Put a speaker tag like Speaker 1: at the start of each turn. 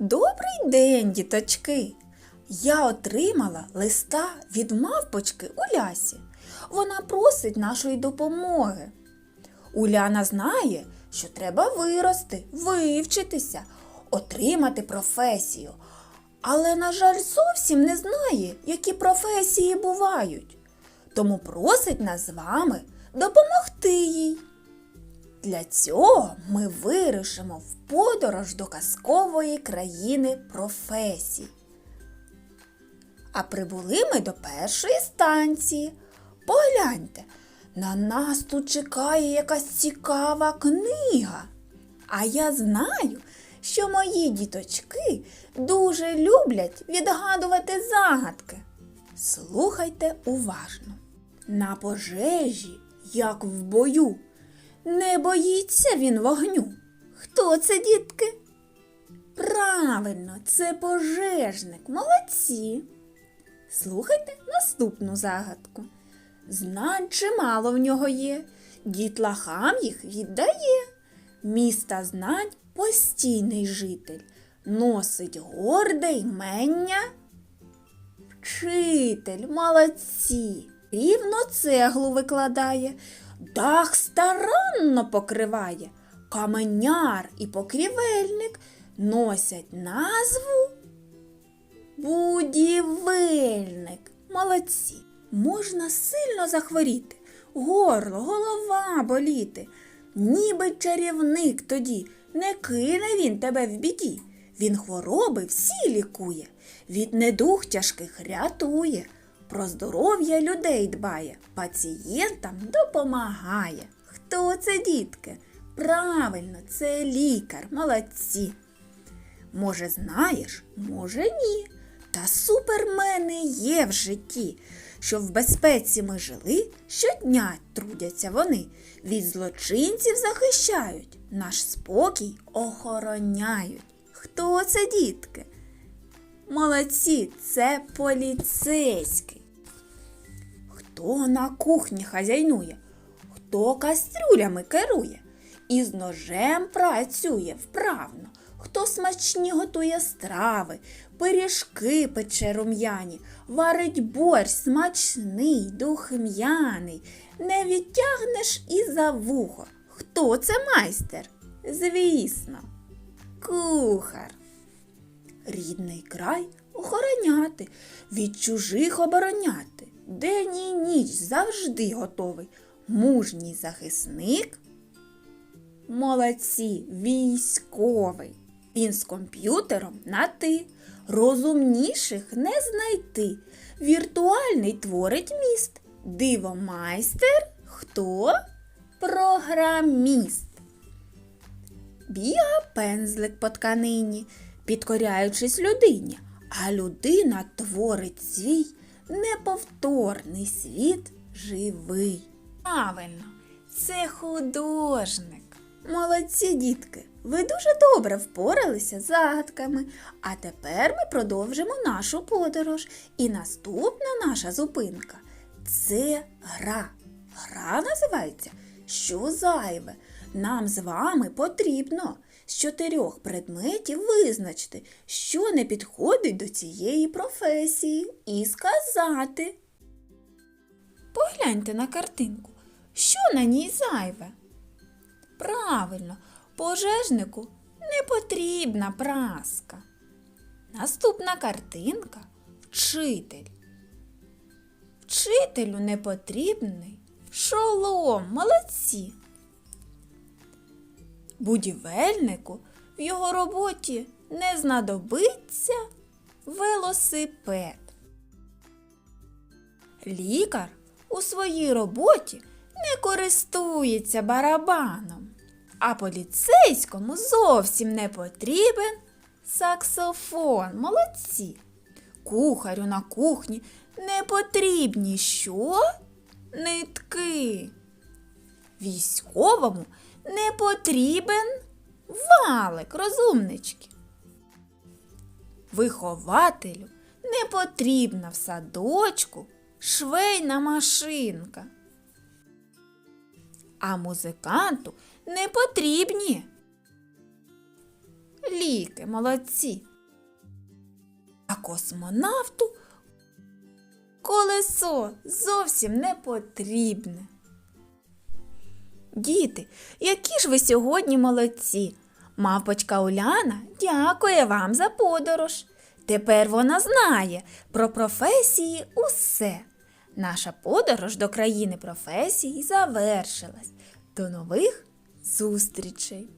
Speaker 1: Добрий день, діточки! Я отримала листа від мавпочки Улясі. Вона просить нашої допомоги. Уляна знає, що треба вирости, вивчитися, отримати професію. Але, на жаль, зовсім не знає, які професії бувають. Тому просить нас з вами допомогти їй. Для цього ми вирушимо в подорож до казкової країни професій. А прибули ми до першої станції. Погляньте, на нас тут чекає якась цікава книга. А я знаю, що мої діточки дуже люблять відгадувати загадки. Слухайте уважно. На пожежі, як в бою, не боїться він вогню. Хто це, дітки? Правильно, це пожежник. Молодці. Слухайте наступну загадку. Знань чимало в нього є, дітлахам їх віддає. Міста знань постійний житель, носить горде ймення. Вчитель, молодці, рівно цеглу викладає, дах старанно покриває, каменяр і покрівельник носять назву Будівельник. Молодці. Можна сильно захворіти, горло, голова боліти. Ніби чарівник тоді, не кине він тебе в біді. Він хвороби всі лікує, від недуг тяжких рятує, про здоров'я людей дбає, пацієнтам допомагає. Хто це, дітки? Правильно, це лікар, молодці. Може, знаєш, може ні. Та супермени є в житті. Щоб в безпеці ми жили, щодня трудяться вони, від злочинців захищають, наш спокій охороняють. Хто це, дітки? Молодці, це поліцейський. Хто на кухні хазяйнує, хто кастрюлями керує, і з ножем працює вправно, хто смачні готує страви, пиріжки пече рум'яні, варить борщ смачний, духм'яний, не відтягнеш і за вухо. Хто це майстер? Звісно, кухар. Рідний край охороняти, від чужих обороняти, день і ніч завжди готовий. Мужній захисник. Молодці, військовий. Він з комп'ютером на ти. Розумніших не знайти. Віртуальний творить міст. Дивомайстер хто? Програміст. Біга пензлик по тканині, підкоряючись людині, а людина творить свій неповторний світ живий. Правильно, це художник. Молодці дітки, ви дуже добре впоралися з загадками. А тепер ми продовжимо нашу подорож. І наступна наша зупинка це гра. Гра називається Що зайве? Нам з вами потрібно з чотирьох предметів визначити, що не підходить до цієї професії, і сказати. Погляньте на картинку, що на ній зайве. Правильно, пожежнику не потрібна праска. Наступна картинка вчитель. Вчителю не потрібний шолом, молодці. Будівельнику в його роботі не знадобиться велосипед. Лікар у своїй роботі не користується барабаном, а поліцейському зовсім не потрібен саксофон. Молодці. Кухарю на кухні не потрібні що? Нитки. Військовому не потрібен валик, розумнички. Вихователю не потрібна в садочку швейна машинка. А музиканту не потрібні. Ліки, молодці. А космонавту колесо зовсім не потрібне. Діти, які ж ви сьогодні молодці! Мавпочка Уляна дякує вам за подорож. Тепер вона знає про професії усе. Наша подорож до країни професій завершилась. До нових зустрічей!